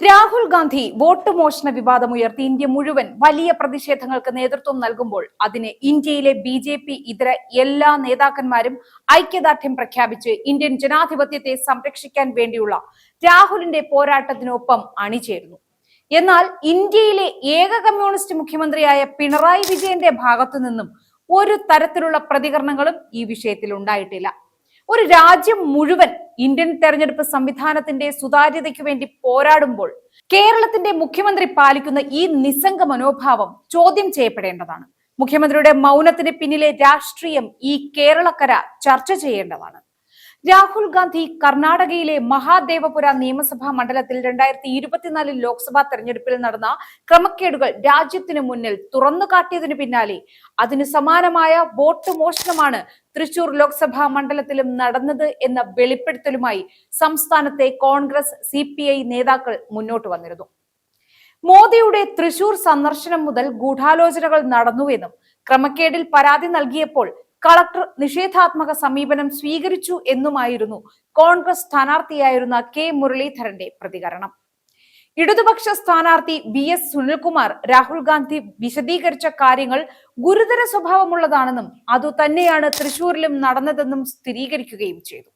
Rahul Gandhi vote മോഷണ വിവാദം ഉയർത്തി ഇന്ത്യ മുഴുവൻ വലിയ പ്രതിഷേധങ്ങൾക്ക് നേതൃത്വം നൽകുമ്പോൾ അതിന് ഇന്ത്യയിലെ ബി ജെ പി ഇതര എല്ലാ നേതാക്കന്മാരും ഐക്യദാർഢ്യം പ്രഖ്യാപിച്ച് ഇന്ത്യൻ ജനാധിപത്യത്തെ സംരക്ഷിക്കാൻ വേണ്ടിയുള്ള രാഹുലിന്റെ പോരാട്ടത്തിനൊപ്പം അണിചേരുന്നു. എന്നാൽ ഇന്ത്യയിലെ ഏക കമ്മ്യൂണിസ്റ്റ് മുഖ്യമന്ത്രിയായ പിണറായി വിജയന്റെ ഭാഗത്തു നിന്നും ഒരു തരത്തിലുള്ള പ്രതികരണങ്ങളും ഈ വിഷയത്തിൽ ഉണ്ടായിട്ടില്ല. ഒരു രാജ്യം മുഴുവൻ ഇന്ത്യൻ തെരഞ്ഞെടുപ്പ് സംവിധാനത്തിന്റെ സുതാര്യതയ്ക്ക് വേണ്ടി പോരാടുമ്പോൾ കേരളത്തിന്റെ മുഖ്യമന്ത്രി പാലിക്കുന്ന ഈ നിസ്സംഗ മനോഭാവം ചോദ്യം ചെയ്യപ്പെടേണ്ടതാണ്. മുഖ്യമന്ത്രിയുടെ മൗനത്തിന് പിന്നിലെ രാഷ്ട്രീയം ഈ കേരളക്കര ചർച്ച ചെയ്യേണ്ടതാണ്. രാഹുൽ ഗാന്ധി കർണാടകയിലെ മഹാദേവപുര നിയമസഭാ മണ്ഡലത്തിൽ രണ്ടായിരത്തി ഇരുപത്തിനാലിൽ ലോക്സഭാ തെരഞ്ഞെടുപ്പിൽ നടന്ന ക്രമക്കേടുകൾ രാജ്യത്തിന് മുന്നിൽ തുറന്നു കാട്ടിയതിനു പിന്നാലെ അതിന് സമാനമായ വോട്ട് മോഷണമാണ് തൃശൂർ ലോക്സഭാ മണ്ഡലത്തിലും നടന്നത് എന്ന വെളിപ്പെടുത്തലുമായി സംസ്ഥാനത്തെ കോൺഗ്രസ് സി നേതാക്കൾ മുന്നോട്ട് വന്നിരുന്നു. മോദിയുടെ തൃശൂർ സന്ദർശനം മുതൽ ഗൂഢാലോചനകൾ നടന്നുവെന്നും ക്രമക്കേടിൽ പരാതി നൽകിയപ്പോൾ കളക്ടർ നിഷേധാത്മക സമീപനം സ്വീകരിച്ചു എന്നുമായിരുന്നു കോൺഗ്രസ് സ്ഥാനാർത്ഥിയായിരുന്ന കെ മുരളീധരന്റെ പ്രതികരണം. ഇടതുപക്ഷ സ്ഥാനാർത്ഥി ബി എസ് സുനിൽകുമാർ രാഹുൽ ഗാന്ധി വിശദീകരിച്ച കാര്യങ്ങൾ ഗുരുതര സ്വഭാവമുള്ളതാണെന്നും അതുതന്നെയാണ് തൃശൂരിലും നടന്നതെന്നും സ്ഥിരീകരിക്കുകയും ചെയ്തു.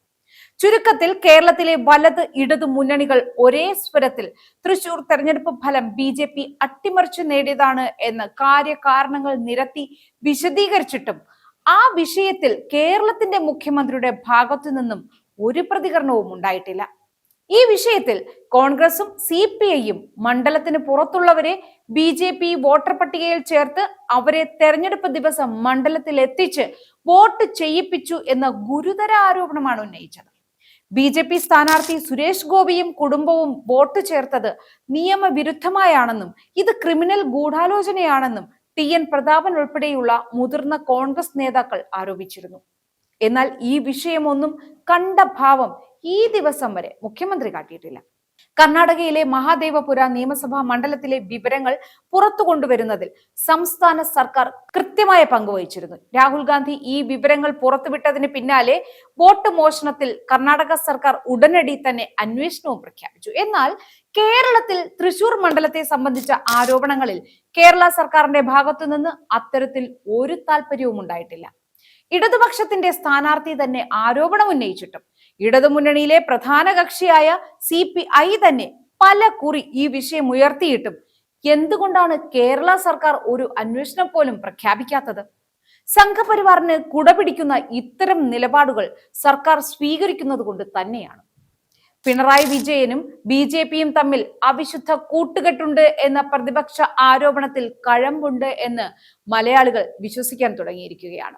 ചുരുക്കത്തിൽ കേരളത്തിലെ വലത് ഇടതു മുന്നണികൾ ഒരേ സ്വരത്തിൽ തൃശൂർ തെരഞ്ഞെടുപ്പ് ഫലം ബി ജെ പി അട്ടിമറിച്ചു നേടിയതാണ് എന്ന് കാര്യകാരണങ്ങൾ നിരത്തി വിശദീകരിച്ചിട്ടും ആ വിഷയത്തിൽ കേരളത്തിന്റെ മുഖ്യമന്ത്രിയുടെ ഭാഗത്തു നിന്നും ഒരു പ്രതികരണവും ഉണ്ടായിട്ടില്ല. ഈ വിഷയത്തിൽ കോൺഗ്രസും സി പി ഐയും മണ്ഡലത്തിന് പുറത്തുള്ളവരെ ബി ജെ പി വോട്ടർ പട്ടികയിൽ ചേർത്ത് അവരെ തെരഞ്ഞെടുപ്പ് ദിവസം മണ്ഡലത്തിൽ എത്തിച്ച് വോട്ട് ചെയ്യിപ്പിച്ചു എന്ന ഗുരുതര ആരോപണമാണ് ഉന്നയിച്ചത്. ബി ജെ പി സ്ഥാനാർത്ഥി സുരേഷ് ഗോപിയും കുടുംബവും വോട്ട് ചേർത്തത് നിയമവിരുദ്ധമായാണെന്നും ഇത് ക്രിമിനൽ ഗൂഢാലോചനയാണെന്നും ടി എൻ പ്രതാപൻ ഉൾപ്പെടെയുള്ള മുതിർന്ന കോൺഗ്രസ് നേതാക്കൾ ആരോപിച്ചിരുന്നു. എന്നാൽ ഈ വിഷയമൊന്നും കണ്ട ഭാവം ഈ ദിവസം വരെ മുഖ്യമന്ത്രി കാട്ടിയിട്ടില്ല. കർണാടകയിലെ മഹാദേവപുര നിയമസഭാ മണ്ഡലത്തിലെ വിവരങ്ങൾ പുറത്തു കൊണ്ടുവരുന്നതിൽ സംസ്ഥാന സർക്കാർ കൃത്യമായ പങ്കുവഹിച്ചിരുന്നു രാഹുൽ ഗാന്ധി ഈ വിവരങ്ങൾ പുറത്തുവിട്ടതിന് പിന്നാലെ വോട്ട് മോഷണത്തിൽ കർണാടക സർക്കാർ ഉടനടി തന്നെ അന്വേഷണവും പ്രഖ്യാപിച്ചു. എന്നാൽ കേരളത്തിൽ തൃശൂർ മണ്ഡലത്തെ സംബന്ധിച്ച ആരോപണങ്ങളിൽ കേരള സർക്കാരിന്റെ ഭാഗത്തു നിന്ന് അത്തരത്തിൽ ഒരു താല്പര്യവും ഉണ്ടായിട്ടില്ല ഇടതുപക്ഷത്തിന്റെ സ്ഥാനാർത്ഥി തന്നെ ആരോപണം ഉന്നയിച്ചിട്ടും ഇടതുമുന്നണിയിലെ പ്രധാന കക്ഷിയായ സി പി ഐ തന്നെ പല കുറി ഈ വിഷയം ഉയർത്തിയിട്ടും എന്തുകൊണ്ടാണ് കേരള സർക്കാർ ഒരു അന്വേഷണം പോലും പ്രഖ്യാപിക്കാത്തത്? സംഘപരിവാറിന് കുടപിടിക്കുന്ന ഇത്തരം നിലപാടുകൾ സർക്കാർ സ്വീകരിക്കുന്നത് കൊണ്ട് തന്നെയാണ്. പിണറായി വിജയനും ബി ജെ പിയും തമ്മിൽ അവിശുദ്ധ കൂട്ടുകെട്ടുണ്ട് എന്ന പ്രതിപക്ഷ ആരോപണത്തിൽ കഴമ്പുണ്ട് എന്ന് മലയാളികൾ വിശ്വസിക്കാൻ തുടങ്ങിയിരിക്കുകയാണ്.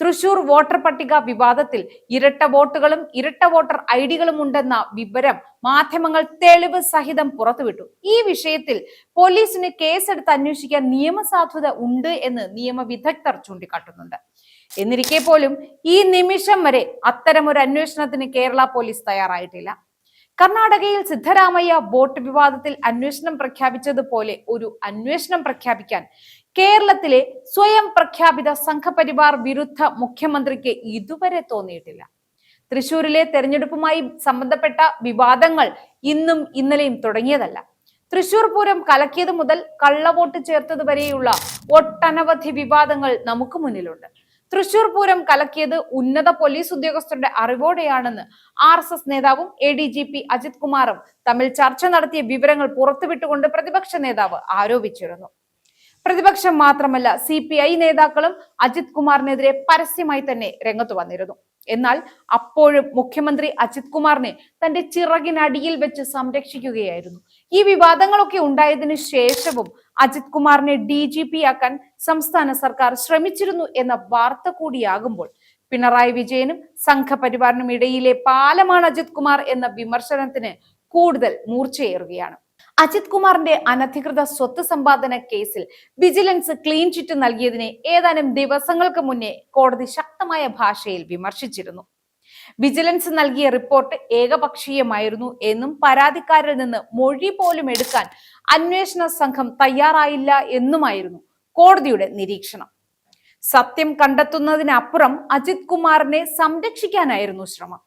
തൃശൂർ വോട്ടർ പട്ടിക വിവാദത്തിൽ ഇരട്ട വോട്ടുകളും ഇരട്ട വോട്ടർ ഐഡികളും ഉണ്ടെന്ന വിവരം മാധ്യമങ്ങൾ തെളിവ് സഹിതം പുറത്തുവിട്ടു. ഈ വിഷയത്തിൽ പോലീസിന് കേസെടുത്ത് അന്വേഷിക്കാൻ നിയമസാധുത ഉണ്ട് എന്ന് നിയമവിദഗ്ധർ ചൂണ്ടിക്കാട്ടുന്നുണ്ട്. എന്നിരിക്കെ പോലും ഈ നിമിഷം വരെ അത്തരമൊരു അന്വേഷണത്തിന് കേരള പോലീസ് തയ്യാറായിട്ടില്ല. കർണാടകയിൽ സിദ്ധരാമയ്യ വോട്ട് വിവാദത്തിൽ അന്വേഷണം പ്രഖ്യാപിച്ചതുപോലെ ഒരു അന്വേഷണം പ്രഖ്യാപിക്കാൻ കേരളത്തിലെ സ്വയം പ്രഖ്യാപിത സംഘപരിവാർ വിരുദ്ധ മുഖ്യമന്ത്രിക്ക് ഇതുവരെ തോന്നിയിട്ടില്ല. തൃശൂരിലെ തെരഞ്ഞെടുപ്പുമായി സംബന്ധപ്പെട്ട വിവാദങ്ങൾ ഇന്നും ഇന്നലെയും തുടങ്ങിയതല്ല. തൃശൂർ പൂരം കലക്കിയത് മുതൽ കള്ളവോട്ട് ചേർത്തത് വരെയുള്ള ഒട്ടനവധി വിവാദങ്ങൾ നമുക്ക് മുന്നിലുണ്ട്. തൃശൂർ പൂരം കലക്കിയത് ഉന്നത പോലീസ് ഉദ്യോഗസ്ഥരുടെ അറിവോടെയാണെന്ന് ആർ എസ് എസ് നേതാവും A D G P Ajith കുമാറും തമ്മിൽ ചർച്ച നടത്തിയ വിവരങ്ങൾ പുറത്തുവിട്ടുകൊണ്ട് പ്രതിപക്ഷ നേതാവ് ആരോപിച്ചിരുന്നു. പ്രതിപക്ഷം മാത്രമല്ല സി പി ഐ നേതാക്കളും അജിത് കുമാറിനെതിരെ പരസ്യമായി തന്നെ രംഗത്ത് വന്നിരുന്നു. എന്നാൽ അപ്പോഴും മുഖ്യമന്ത്രി അജിത് കുമാറിനെ തന്റെ ചിറകിനടിയിൽ വെച്ച് സംരക്ഷിക്കുകയായിരുന്നു. ഈ വിവാദങ്ങളൊക്കെ ഉണ്ടായതിനു ശേഷവും അജിത് കുമാറിനെ ഡി ജി പി ആക്കാൻ സംസ്ഥാന സർക്കാർ ശ്രമിച്ചിരുന്നു എന്ന വാർത്ത കൂടിയാകുമ്പോൾ പിണറായി വിജയനും സംഘപരിവാറിനും ഇടയിലെ പാലമാണ് അജിത് കുമാർ എന്ന വിമർശനത്തിന് കൂടുതൽ മൂർച്ചയേറുകയാണ്. അജിത് കുമാറിന്റെ അനധികൃത സ്വത്ത് സമ്പാദന കേസിൽ വിജിലൻസ് ക്ലീൻ ചിറ്റ് നൽകിയതിനെ ഏതാനും ദിവസങ്ങൾക്ക് മുന്നേ കോടതി ശക്തമായ ഭാഷയിൽ വിമർശിച്ചിരുന്നു. വിജിലൻസ് നൽകിയ റിപ്പോർട്ട് ഏകപക്ഷീയമായിരുന്നു എന്നും പരാതിക്കാരിൽ നിന്ന് മൊഴി പോലും എടുക്കാൻ അന്വേഷണ സംഘം തയ്യാറായില്ല എന്നുമായിരുന്നു കോടതിയുടെ നിരീക്ഷണം. സത്യം കണ്ടെത്തുന്നതിനപ്പുറം അജിത് കുമാറിനെ സംരക്ഷിക്കാനായിരുന്നു ശ്രമം.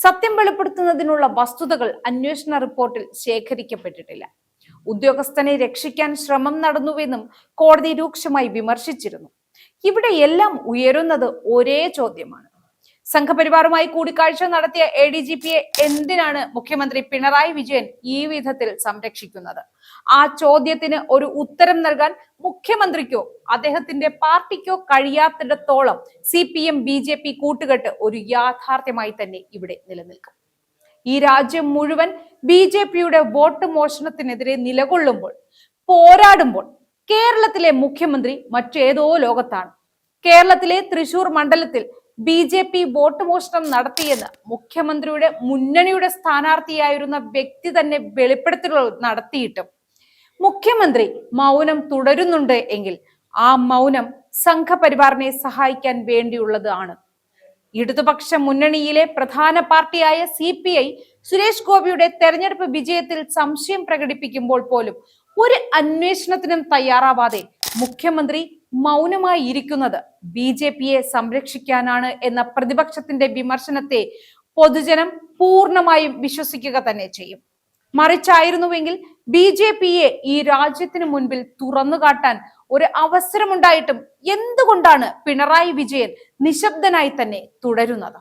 സത്യം വെളിപ്പെടുത്തുന്നതിനുള്ള വസ്തുതകൾ അന്വേഷണ റിപ്പോർട്ടിൽ ശേഖരിക്കപ്പെട്ടിട്ടില്ല. ഉദ്യോഗസ്ഥനെ രക്ഷിക്കാൻ ശ്രമം നടന്നുവെന്നും കോടതി രൂക്ഷമായി വിമർശിച്ചിരുന്നു. ഇവിടെ എല്ലാം ഉയരുന്നത് ഒരേ ചോദ്യമാണ്. സംഘപരിവാറുമായി കൂടിക്കാഴ്ച നടത്തിയ എ ഡി ജി പിയെ എന്തിനാണ് മുഖ്യമന്ത്രി പിണറായി വിജയൻ ഈ വിധത്തിൽ സംരക്ഷിക്കുന്നത്? ആ ചോദ്യത്തിന് ഒരു ഉത്തരം നൽകാൻ മുഖ്യമന്ത്രിക്കോ അദ്ദേഹത്തിന്റെ പാർട്ടിക്കോ കഴിയാത്തിടത്തോളം C P M B J P കൂട്ടുകെട്ട് ഒരു യാഥാർത്ഥ്യമായി തന്നെ ഇവിടെ നിലനിൽക്കും. ഈ രാജ്യം മുഴുവൻ ബി ജെ പിയുടെ വോട്ട് മോഷണത്തിനെതിരെ നിലകൊള്ളുമ്പോൾ പോരാടുമ്പോൾ കേരളത്തിലെ മുഖ്യമന്ത്രി മറ്റേതോ ലോകത്താണ്. കേരളത്തിലെ തൃശൂർ മണ്ഡലത്തിൽ ബി ജെ പി വോട്ട് മോഷണം നടത്തിയെന്ന് മുഖ്യമന്ത്രിയുടെ മുന്നണിയുടെ സ്ഥാനാർത്ഥിയായിരുന്ന വ്യക്തി തന്നെ വെളിപ്പെടുത്തലുകൾ നടത്തിയിട്ടും. മുഖ്യമന്ത്രി മൗനം തുടരുന്നുണ്ട് എങ്കിൽ ആ മൗനം സംഘപരിവാറിനെ സഹായിക്കാൻ വേണ്ടിയുള്ളതാണ്. ഇടതുപക്ഷ മുന്നണിയിലെ പ്രധാന പാർട്ടിയായ സി പി ഐ സുരേഷ് ഗോപിയുടെ തെരഞ്ഞെടുപ്പ് വിജയത്തിൽ സംശയം പ്രകടിപ്പിക്കുമ്പോൾ പോലും ഒരു അന്വേഷണത്തിനും തയ്യാറാവാതെ മുഖ്യമന്ത്രി മൗനമായി ഇരിക്കുന്നത് ബി ജെ പിയെ സംരക്ഷിക്കാനാണ് എന്ന പ്രതിപക്ഷത്തിന്റെ വിമർശനത്തെ പൊതുജനം പൂർണമായും വിശ്വസിക്കുക തന്നെ ചെയ്യും. മറിച്ചായിരുന്നുവെങ്കിൽ ബി ജെ പിയെ ഈ രാജ്യത്തിന് മുൻപിൽ തുറന്നു കാട്ടാൻ ഒരു അവസരമുണ്ടായിട്ടും എന്തുകൊണ്ടാണ് പിണറായി വിജയൻ നിശബ്ദനായി തന്നെ തുടരുന്നത്?